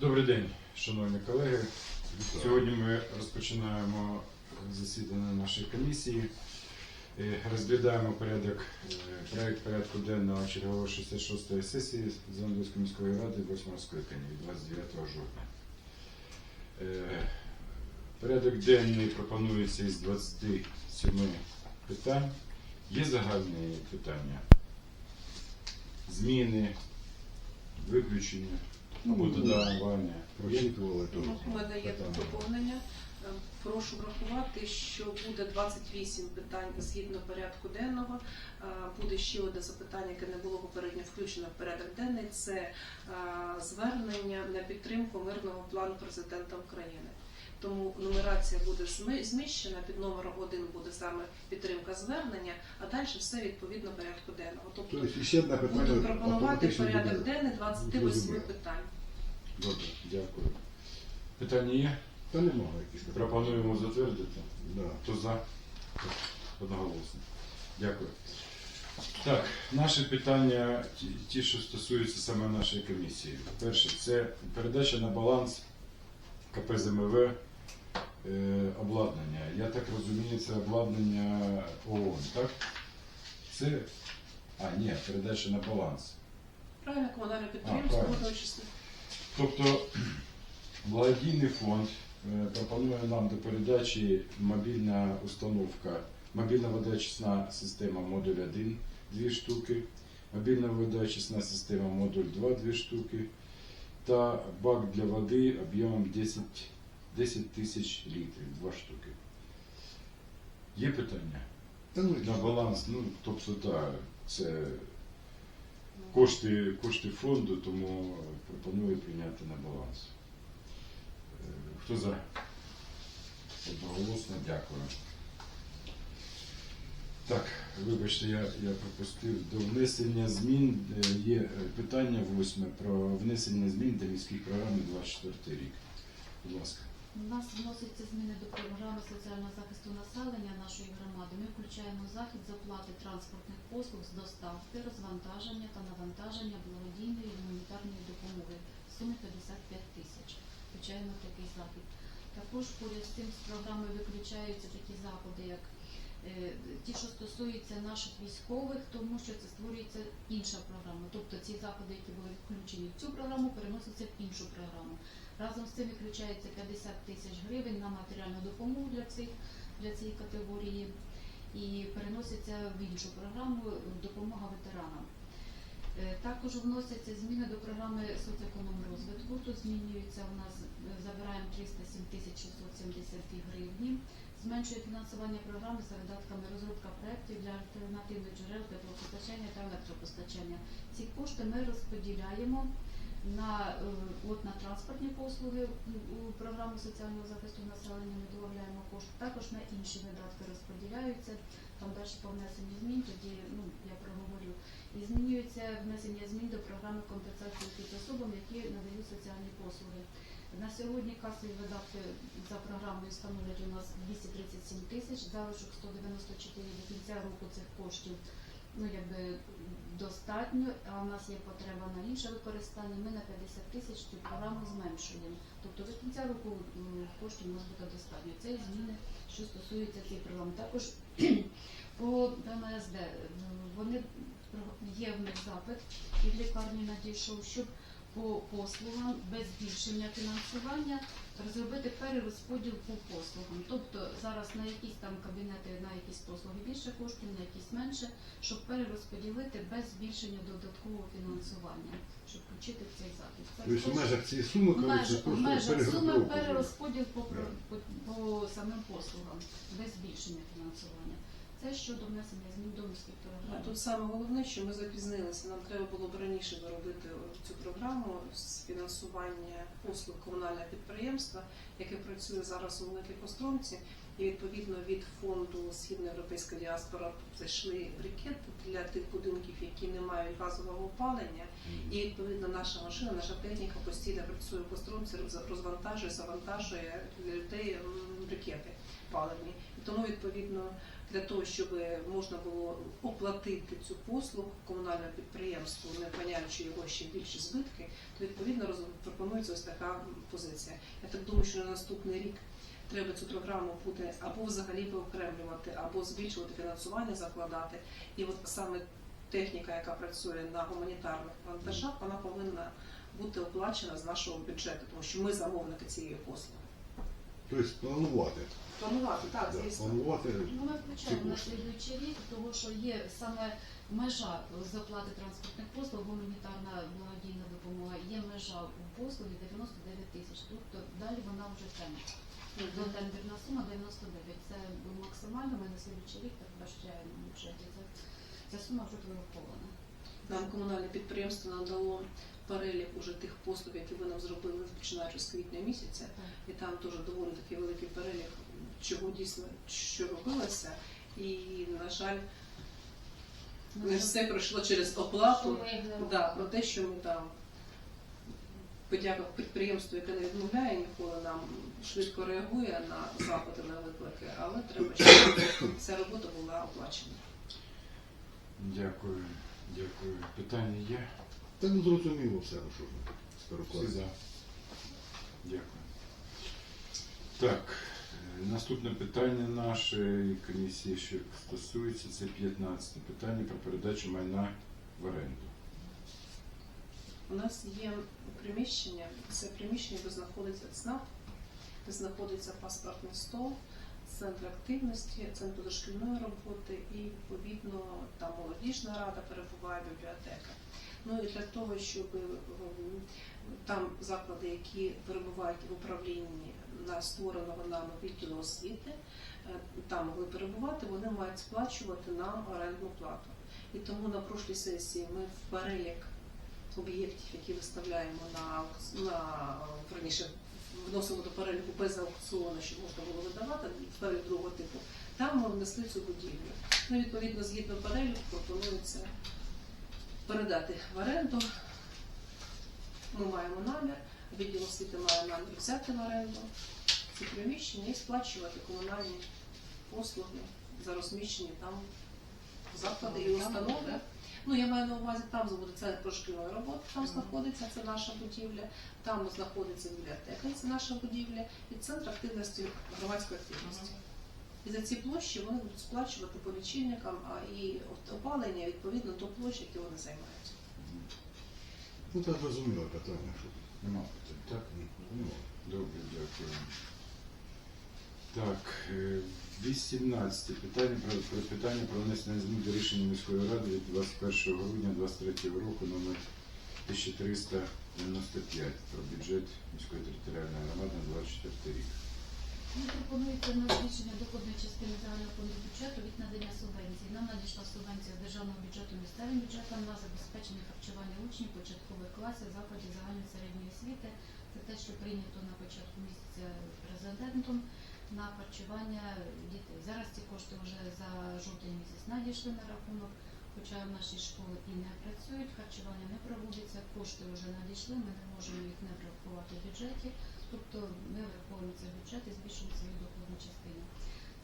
Добрий день, шановні колеги. Сьогодні ми розпочинаємо засідання нашої комісії. Е, Розглядаємо порядок, е, проект порядку денного чергової 66-ї сесії Зандовської міської ради 8 скликання від 29 жовтня. Е, Порядок денний пропонується із 27 питань. Є загальні питання? Зміни, виключення Ну, додавання. Прочитували теж. У мене є Питання. доповнення. Е, Прошу врахувати, що буде 28 питань згідно порядку денного. Е, Буде ще одне запитання, яке не було попередньо включено в порядок денний. Це е, звернення на підтримку мирного плану президента України. Тому нумерація буде зміщена. Під номером 1 буде саме підтримка звернення, а далі все відповідно порядку денного. Тобто Тобто ще одне питання буду пропонувати порядок буде. денний 28 питань. Добре, дякую. Питання є? Та немає якісь. Пропонуємо затвердити. Да. Хто за? Одноголосно. Дякую. Так, наші питання, ті, що стосуються саме нашої комісії. Перше, це передача на баланс КПЗМВ обладнання. Я так розумію, це обладнання ООН, так? Це. А, ні, передача на баланс. Правильно, комунальне підприємство числа. Тобто благодійний фонд е, пропонує нам до передачі мобільна установка, мобільна водоочисна система модуль 1 2 штуки, мобільна водоочисна система модуль 2 2 штуки та бак для води об'ємом 10 10 тисяч літрів 2 штуки. Є питання? Та ну, На баланс, ну тобто, так, це кошти, кошти фонду, тому пропоную прийняти на баланс. Е, Хто за? Одноголосно, дякую. Так, вибачте, я, я пропустив до внесення змін. е, Є е, питання восьме про внесення змін до міських програм на 24 рік. Будь ласка. У нас вносяться зміни до програми соціального захисту населення нашої громади. Ми включаємо захід з оплати транспортних послуг з доставки, розвантаження та навантаження благодійної гуманітарної допомоги в сумі 55 тисяч. Включаємо такий захід. Також поряд з цим з програми виключаються такі заходи, як ті, що стосуються наших військових, тому що це створюється інша програма. Тобто ці заходи, які були включені в цю програму, переносяться в іншу програму. Разом з цим відключається 50 тисяч гривень на матеріальну допомогу для цих для цієї категорії і переноситься в іншу програму допомога ветеранам. Е, Також вносяться зміни до програми соціоекономрозвитку. Тут змінюється у нас, е, забираємо 307 тисяч 672 гривні. Зменшує фінансування програми за видатками розробка проєктів для альтернативних джерел теплопостачання та електропостачання. Ці кошти ми розподіляємо на, е, от, на транспортні послуги у- програму соціального захисту населення ми додаємо кошти. Також на інші видатки розподіляються. Там далі по внесенню змін, тоді ну, я проговорю. І змінюється внесення змін до програми компенсації тим особам, які надають соціальні послуги. На сьогодні касові видатки за програмою становлять у нас 237 тисяч, залишок 194 до кінця року цих коштів ну, якби, достатньо, а в нас є потреба на інше використання. Ми на 50 тисяч цю програму зменшуємо. Тобто до кінця року коштів нас буде достатньо. Це зміни, що стосуються цієї програми. Також по ПМСД вони є в них запит і в лікарні надійшов, щоб по послугам без збільшення фінансування розробити перерозподіл по послугам. Тобто зараз на якісь там кабінети, на якісь послуги більше коштів, на якісь менше, щоб перерозподілити без збільшення додаткового фінансування, щоб включити в цей. Це Тобто в межах цієї суми, в просто межах суми перерозподіл по, по, по самим послугам без збільшення фінансування. Це щодо внесення змін до міських програм. Тут саме головне, що ми запізнилися. Нам треба було б раніше доробити цю програму з фінансування послуг комунального підприємства, яке працює зараз у Великій І відповідно від фонду Східноєвропейська діаспора зайшли брикети для тих будинків, які не мають газового опалення. І відповідно наша машина, наша техніка постійно працює в Костромці, роз- розвантажує, завантажує для людей брикети паливні. І тому відповідно для того, щоб можна було оплатити цю послугу комунальному підприємству, не поняючи його ще більші збитки, то відповідно пропонується ось така позиція. Я так думаю, що на наступний рік треба цю програму буде або взагалі виокремлювати, або збільшувати фінансування, закладати. І от саме техніка, яка працює на гуманітарних вантажах, вона повинна бути оплачена з нашого бюджету, тому що ми замовники цієї послуги. Тобто планувати. Планувати, так, Да, звісно. Планувати. Ну, ми включаємо на слідуючий рік, тому що є саме межа з оплати транспортних послуг, гуманітарна благодійна допомога, є межа у послуги 99 тисяч. Тобто далі вона вже тема. До тендерна сума 99. Це максимально ми на слідуючий рік передбачаємо в бюджеті. Це, ця сума вже вирахована. Нам комунальне підприємство надало перелік уже тих послуг, які ви нам зробили починаючи з квітня місяця. І там теж доволі такий великий перелік, чого дійсно що робилося. І, на жаль, не все пройшло через оплату. Да, про те, що ми там подяка підприємству, яке не відмовляє ніколи нам швидко реагує на запити на виклики, але треба, щоб ця робота була оплачена. Дякую. Дякую. Питання є? Та ну зрозуміло все, ну що ж ми за. Дякую. Так, е, наступне питання нашої комісії, що стосується, це 15 питання про передачу майна в оренду. У нас є приміщення, це приміщення, де знаходиться ЦНАП, де знаходиться паспортний стол, центр активності, центр дошкільної роботи і відповідно там молодіжна рада перебуває бібліотека. Ну і для того, щоб ем, там заклади, які перебувають в управлінні на створеного нами відділу освіти, е, там могли перебувати, вони мають сплачувати нам орендну плату. І тому на прошлій сесії ми в перелік об'єктів, які виставляємо на, на верніше, вносимо до переліку без аукціону, щоб можна було видавати в перелік другого типу. Там ми внесли цю будівлю. Ну, відповідно, згідно переліку, пропонується передати в оренду. Ми маємо намір, відділ освіти має намір взяти в оренду ці приміщення і сплачувати комунальні послуги за розміщені там заклади і установи. Ну, я маю на увазі, там буде центр прошкільної роботи, там знаходиться, це наша будівля, там знаходиться бібліотека, це наша будівля, і центр активності громадської активності. І за ці площі вони будуть сплачувати по лічильникам, а і опалення відповідно до площі, які вони займають. Ну так зрозуміло питання, що Нема питань, так? ну, Добре, дякую. Так, е, 18 питання про, питання про внесення змін до рішення міської ради від 21 грудня 2023 року номер 1395 про бюджет міської територіальної громади на 24 рік. Ну, пропонується на збільшення доходної частини загального фонду бюджету від надання субвенцій. Нам надійшла субвенція з державного бюджету місцевим бюджетом на забезпечення харчування учнів початкових класів закладів загальної середньої освіти. Це те, що прийнято на початку місяця президентом на харчування дітей. Зараз ці кошти вже за жовтень місяць надійшли на рахунок, хоча в нашій школи і не працюють, харчування не проводиться, кошти вже надійшли, ми не можемо їх не врахувати в бюджеті. Тобто ми враховуємо цей бюджет і збільшуємо свою доходну частину.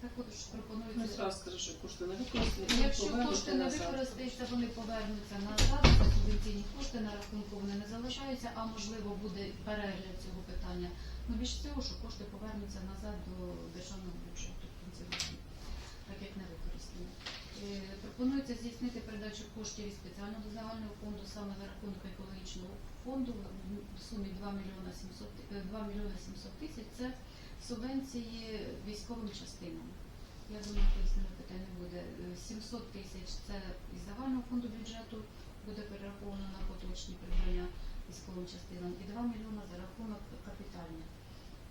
Також Ну, пропонується, зразу скажу, що кошти не використані, якщо кошти не використаються, вони повернуться назад, субвенційні кошти на рахунку вони не залишаються, а можливо буде перегляд цього питання. Ну більш всього, що кошти повернуться назад до державного бюджету в кінці року, так як не використані. Е, Пропонується здійснити передачу коштів із спеціального загального фонду саме за рахунок екологічного фонду в сумі 2 мільйона 700, е, 2 мільйона 700 тисяч. Це субвенції військовим частинам. Я думаю, пояснення питання буде. Е, 700 тисяч це із загального фонду бюджету буде перераховано на поточні придбання військовим частинам і 2 мільйона за рахунок капітальні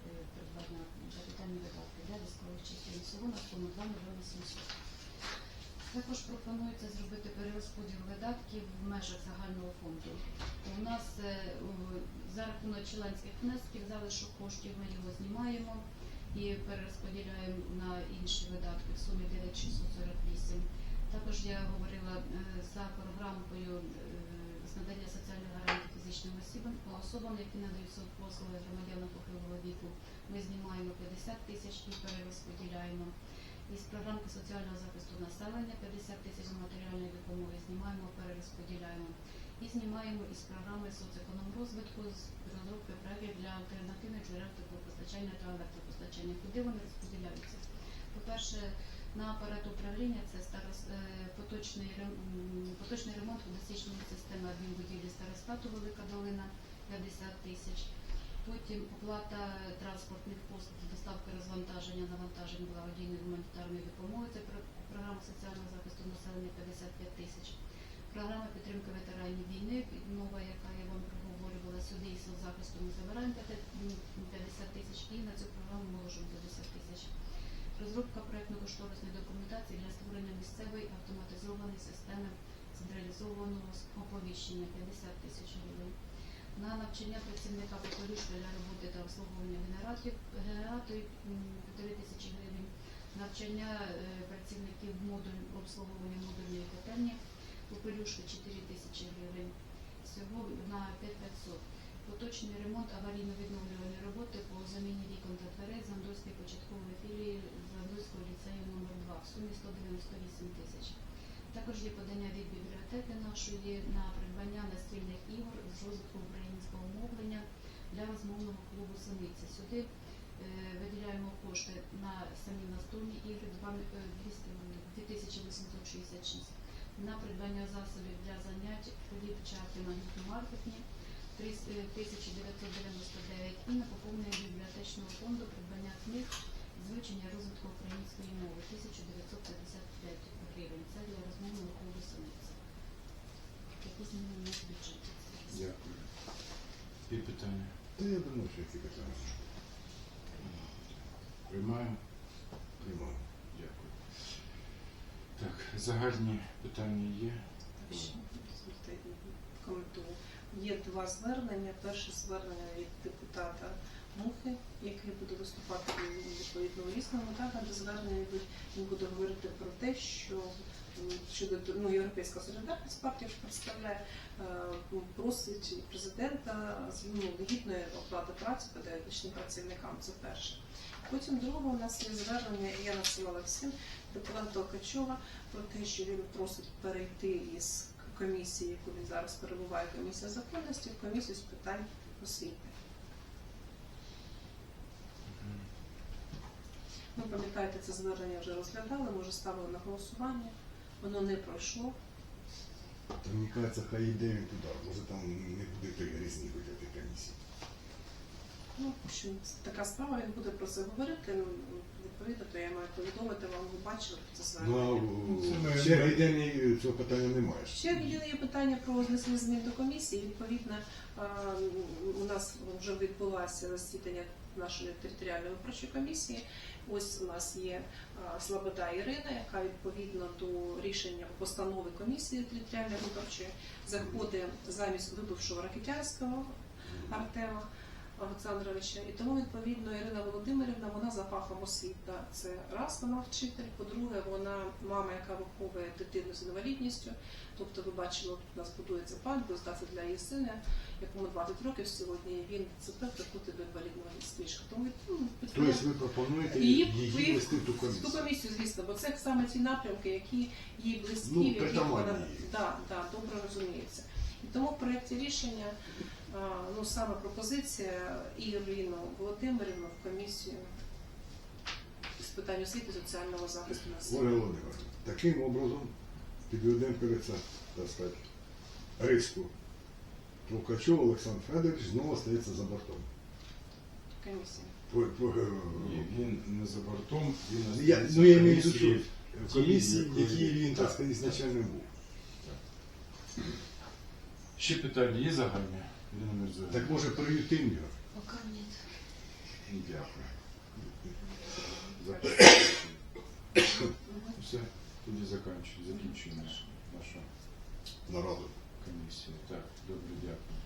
е, придбання капітальні видатки для військових частин. Всього на суму 2 мільйони 700. Також пропонується зробити перерозподіл видатків в межах загального фонду. У нас е, за рахунок членських внесків залишок коштів ми його знімаємо і перерозподіляємо на інші видатки в сумі 9648. Також я говорила е, за програмкою е, з надання соціальних гарантій фізичним особам, які надають послуги громадянам похилого віку. Ми знімаємо 50 тисяч і перерозподіляємо. Із програмки соціального захисту населення 50 тисяч матеріальної допомоги знімаємо, перерозподіляємо. І знімаємо із програми соцекономрозвитку з розробки тарифів для альтернативних джерел теплопостачання та електропостачання. Куди вони розподіляються? По-перше, на апарат управління це старос, е, поточний, поточний ремонт водосічної системи адмінбудівлі старостату Велика Долина 50 тисяч. Потім оплата транспортних послуг, доставки розвантаження, навантажень благодійної гуманітарної допомоги. Це програма соціального захисту населення 55 тисяч. Програма підтримки ветеранів війни, нова, яка я вам проговорювала сюди із захисту ми забираємо 50 тисяч і на цю програму можемо 50 тисяч. Розробка проєктно-кошторисної документації для створення місцевої автоматизованої системи централізованого оповіщення 50 тисяч гривень. На навчання працівника поколюшка для роботи та обслуговування генераторів, генераторів 9 тисячі гривень. Навчання е, працівників модуль обслуговування модульної котельні попелюшка 4 тисячі гривень. Всього на 5500. Поточний ремонт аварійно-відновлювальні роботи по заміні вікон та дверей Зандольської початкової філії Зандольського ліцею номер 2 в сумі 198 тисяч. Також є подання від бібліотеки нашої на придбання настільних ігор з розвитку українського мовлення для розмовного клубу Синиця. Сюди е, виділяємо кошти на самі настольні ігри 2 м- е, 200 2866 на придбання засобів для занять хліб чарти магнітно-маркетні 3999 і на поповнення бібліотечного фонду придбання книг з розвитку української мови 1955 гривень. Це для розмовного клубу бюджеті. Дякую. І питання. Та я думаю, що які питання. Приймаємо. Приймаю. Дякую. Так, загальні питання є. Коментую. Є два звернення. Перше звернення від депутата Мухи, який буде виступати відповідно у різному також звернення йдуть. Він буде говорити про те, що щодо ну, європейська солідарність партія ж представляє, е, просить президента з ну, оплати праці педагогічним працівникам. Це перше. Потім друге у нас є звернення, і я надсилала всім депутата Толкачова про те, що він просить перейти із комісії, яку він зараз перебуває, комісія законності, в комісію з питань освіти. Ну, пам'ятаєте, це звернення вже розглядали, ми вже ставили на голосування, воно не пройшло. Та мені кажеться, хай йде він туди. Може там не буде той грізні хоч комісії. Ну, що така справа, він буде про це говорити. Ну, відповідно, то я маю повідомити вам, ви бачили про це Ну, звернення. а в черги цього питання немає. Ще єдине є питання про внесення змін до комісії. Відповідно, у нас вже відбулося засідання нашої територіальної виборчої комісії. Ось у нас є а, Слобода Ірина, яка відповідно до рішення постанови комісії територіальної виборчої заходить замість вибувшого ракетянського Артема. Олександровича, і тому відповідно Ірина Володимирівна, вона за фахом освіта. Це раз вона вчитель. По-друге, вона мама, яка виховує дитину з інвалідністю. Тобто, ви бачили, тут у нас будується парк, здався для її сина, якому 20 років сьогодні. Він ЦП приходить до інвалідного ліжка. Тому Тобто ви пропонуєте Її вести в ту Ту комісію. комісію, звісно, бо це саме ті напрямки, які їй близькі, Ну, в яких вона да, да, добре розуміється. І тому в проєкті рішення ну, саме пропозиція Ірину Володимирівну в комісію з питань освіти соціального захисту Ольга населення. Володимировна, таким образом підведемо перед це, так сказати, риску. Трукачов Олександр Федорович знову стається за бортом. Комісія. По- по- е, Ні, він не за бортом, він на Я, ну я маю в виду, комісії. що в комісії, в якій він, так так. сказати, ізначально був. Ще питання є загальні? Ірина Мирзоєва? Так може приютим його. Поки ні. Дякую. Мгм. Все, тоді закінчуємо, закінчуємо нашу Народу. комісію. Так, добре, дякую.